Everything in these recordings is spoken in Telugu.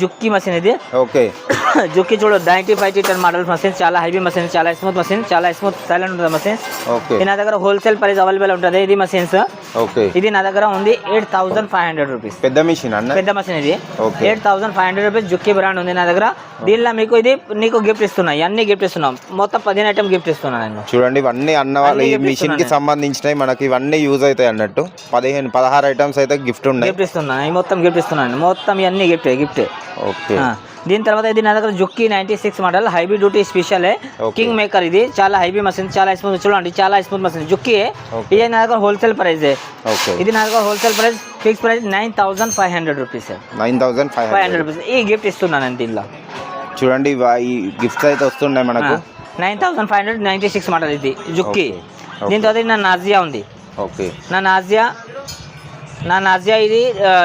జుక్కి మషిన్ ఇది ఓకే జుక్కి చూడు నైన్టీ ఫైవ్ టీటర్ మోడల్ మషిన్ చాలా హెవీ మషిన్ చాలా స్మూత్ మషిన్ చాలా స్మూత్ సైలెంట్ ఉంటుంది ఓకే ఇది నా దగ్గర హోల్సేల్ ప్రైస్ అవైలబుల్ ఉంటుంది ఇది మషిన్స్ ఓకే ఇది నా దగ్గర ఉంది eight thousand five hundred rupees పెద్ద మిషన్ అన్న పెద్ద మషిన్ ఇది. Eight thousand five hundred rupees Juki brand ఉంది నా దగ్గర దీనిలో మీకు ఇది నీకు గిఫ్ట్ ఇస్తున్నా అన్ని గిఫ్ట్ ఇస్తున్నాం మొత్తం పదిహేను ఐటమ్ గిఫ్ట్ ఇస్తున్నా నేను చూడండి ఇవన్నీ అన్న వాళ్ళ ఈ మిషన్కి ఇస్తున్నాను. సంబంధించినవి మనకి ఇవన్నీ యూజ్ అవుతాయి అన్నట్టు పదిహేను పదహారు ఐటమ్స్ అయితే గిఫ్ట్ ఉన్నాయి గిఫ్ట్ ఇస్తున్నా ఈ మొత్తం గిఫ్ట్ ఇస్తున్నాను మొత్తం ఇవన్నీ గిఫ్ట్ గిఫ్ట్ ఓకే దీని తర్వాత ఇది నా దగ్గర Juki ninety six model heavy duty special. King maker ఇది. చాలా హైబీ మషిన్ చాలా స్మూత్ చూడండి చాలా స్మూత్ మషిన్ జుక్కి. ఇది నా దగ్గర హోల్సేల్ ప్రైస్ ఇది నా దగ్గర wholesale price fix price nine thousand five hundred rupees nine thousand five hundred rupees ఈ గిఫ్ట్ ఇస్తున్నాను నేను దీనిలో చూడండి ఈ గిఫ్ట్స్ అయితే వస్తున్నాయి మనకు. Nine thousand five hundred ninety six model ఇది జుక్కి. దీని తర్వాత నా నాజియా ఉంది. ఓకే నా నాజియా నా నాజియా ఇది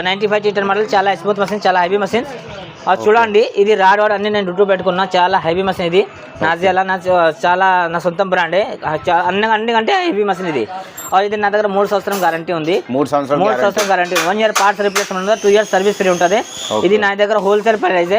నైంటీ ఫైవ్ టీటర్ మోడల్ చాలా స్మూత్ మషిన్ చాలా హెవీ మషిన్ అది చూడండి ఇది రాడ్ వాడ్ అన్ని నేను రుట్టు పెట్టుకున్నా చాలా హెవీ మషిన్ ఇది. నాజియాలో నా చాలా నా సొంతం బ్రాండే అన్ని అన్ని కంటే హెవీ మషిన్ ఇది. ఇది నా దగ్గర మూడు సంవత్సరం గ్యారంటీ ఉంది. మూడు సంవత్సరాలు మూడు. సంవత్సరం guarantee one year parts replacement ఉంటుంది టూ ఇయర్స్ సర్వీస్ ఫ్రీ ఉంటుంది. ఇది నా దగ్గర wholesale price.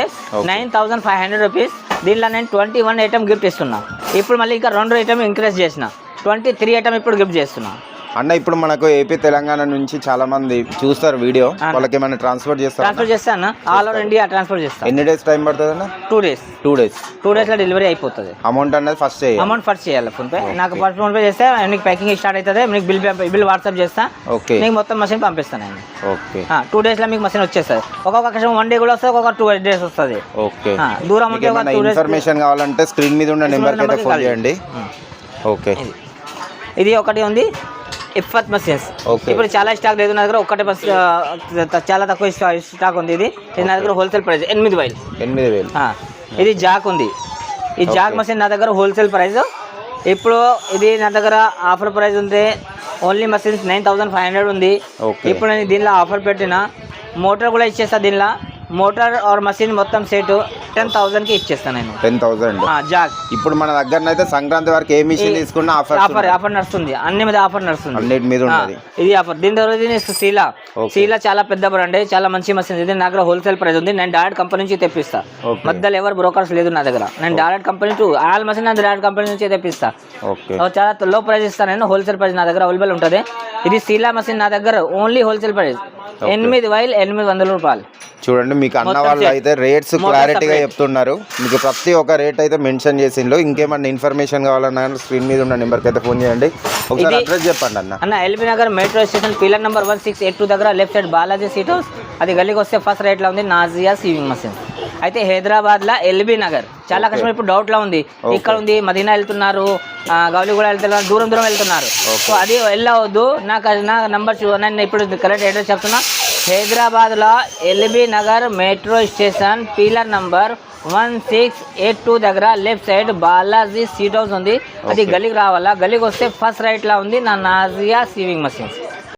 Nine thousand five hundred rupees దీనిలో నేను ట్వంటీ వన్ ఐటమ్ గిఫ్ట్ ఇస్తున్నా. ఇప్పుడు మళ్ళీ ఇంకా రెండు ఐటమ్ ఇంక్రీజ్ చేసిన. ట్వంటీ త్రీ ఐటమ్ ఇప్పుడు గిఫ్ట్ చేస్తున్నా. అన్న ఇప్పుడు మనకు ఏపీ తెలంగాణ నుంచి చాలా మంది చూస్తారు వీడియో. వాళ్ళకి ఏమైనా ట్రాన్స్ఫర్ చేస్తారు ట్రాన్స్ఫర్ చేస్తాను ఆల్ ఓవర్ ఇండియా ట్రాన్స్ఫర్ చేస్తాను ఎన్ని డేస్ టైం పడుతుంది అన్న? Two days two days two డేస్లో డెలివరీ అయిపోతుంది. అమౌంట్ అనేది ఫస్ట్ చేయాలి. అమౌంట్ ఫస్ట్ చేయాలి ఫోన్ పే. నాకు ఫస్ట్ ఫోన్ పే చేస్తే నీకు ప్యాకింగ్ స్టార్ట్ అవుతుంది మీకు బిల్ బిల్ వాట్సాప్ చేస్తా. ఓకే నీకు మొత్తం మషిన్ పంపిస్తాను నేను. ఓకే టూ డేస్లో మీకు మషిన్ వచ్చేస్తుంది. ఒక్కొక్క కష్టం వన్ డే కూడా వస్తుంది ఒక్కొక్క టూ డేస్ వస్తుంది. ఓకే దూరం ఉంటే ఒక టూ డేస్ ఇన్ఫర్మేషన్ కావాలంటే స్క్రీన్ మీద ఉన్న నెంబర్కి అయితే ఫోన్ చేయండి. ఓకే ఇది ఒకటి ఉంది. ఇఫత్ మషిన్స్ Okay. ఇప్పుడు చాలా స్టాక్ లేదు నా దగ్గర ఒకటే బస్ చాలా తక్కువ స్టా- స్టాక్ ఉంది ఇది. నా దగ్గర హోల్సేల్ ప్రైస్ ఎనిమిది వేలు. ఎనిమిది వేలు. ఇది జాక్ ఉంది. ఈ జాక్. మషిన్ నా దగ్గర హోల్సేల్ ప్రైస్ ఇప్పుడు ఇది నా దగ్గర ఆఫర్ ప్రైస్ ఉంది. Only machines nine thousand five hundred ఉంది. ఇప్పుడు నేను దీనిలో ఆఫర్ పెట్టిన మోటార్ కూడా ఇచ్చేస్తా దీనిలో. మోటార్ ఆర్ మషిన్ మొత్తం సెట్ టెన్ థౌసండ్కి ఇచ్చేస్తాను నేను. టెన్ థౌసండ్ జాక్ ఇప్పుడు మన దగ్గర అయితే సంక్రాంతి వరకు ఏ మిషన్ తీసుకున్నా ఆఫర్ ఆఫర్ ఆఫర్ నడుస్తుంది. అన్ని మీద ఆఫర్ నడుస్తుంది. అన్నిటి మీద ఇది ఆఫర్ దీని తర్వాత సీలా. సీలా చాలా పెద్ద బ్రాండ్ చాలా మంచి మషిన్ ఇది నా దగ్గర హోల్సేల్ ప్రైస్ ఉంది. నేను డైరెక్ట్ కంపెనీ నుంచి తెప్పిస్తా. మధ్యలో ఎవరు బ్రోకర్స్ లేదు నా దగ్గర. నేను direct company to all machine నేను డైరెక్ట్ కంపెనీ నుంచి తెప్పిస్తా. చాలా లో ప్రైస్ ఇస్తాను నేను. హోల్సేల్ ప్రైస్ నా దగ్గర అవైలబుల్ ఉంటుంది. ఇది సీలా మషిన్ నా దగ్గర ఓన్లీ హోల్సేల్ ప్రైస్. ఎనిమిది వైల్ ఎనిమిది వందల రూపాయలు. చూడండి మీకు అన్న వాళ్ళు. అయితే రేట్స్ క్లారిటీగా. చెప్తున్నారు. మీకు ప్రతి ఒక్క రేట్ అయితే మెన్షన్ చేసిండ్రు. ఇంకేమన్నా ఇన్ఫర్మేషన్ కావాలన్నా స్క్రీన్ మీద ఉన్న నెంబర్కి అయితే ఫోన్ చేయండి. ఒకసారి అడ్రస్ చెప్పండి అన్న. అన్న LB Nagar metro station pillar number one six eight two దగ్గర left side Balaji seat house అది గల్లీకి వస్తే ఫస్ట్ రైట్లో ఉంది నాజియా సీవింగ్ మషిన్ అయితే హైదరాబాద్లో ఎల్బీ నగర్. చాలా కష్టం ఇప్పుడు డౌట్లో ఉంది. ఇక్కడ ఉంది మదీనా వెళ్తున్నారు గౌలిగూడ వెళ్తున్నారు దూరం దూరం వెళ్తున్నారు. సో అది వెళ్ళవద్దు. నాకు నా నంబర్ నేను ఇప్పుడు కరెక్ట్ అడ్రస్ చెప్తున్నా. హైదరాబాద్లో LB Nagar metro station pillar number one six eight two దగ్గర left side Balaji seat house ఉంది. అది. గలీకి రావాలా? గలీకి వస్తే ఫస్ట్ రైట్ లా ఉంది నా నాజియా సీవింగ్ మషిన్స్.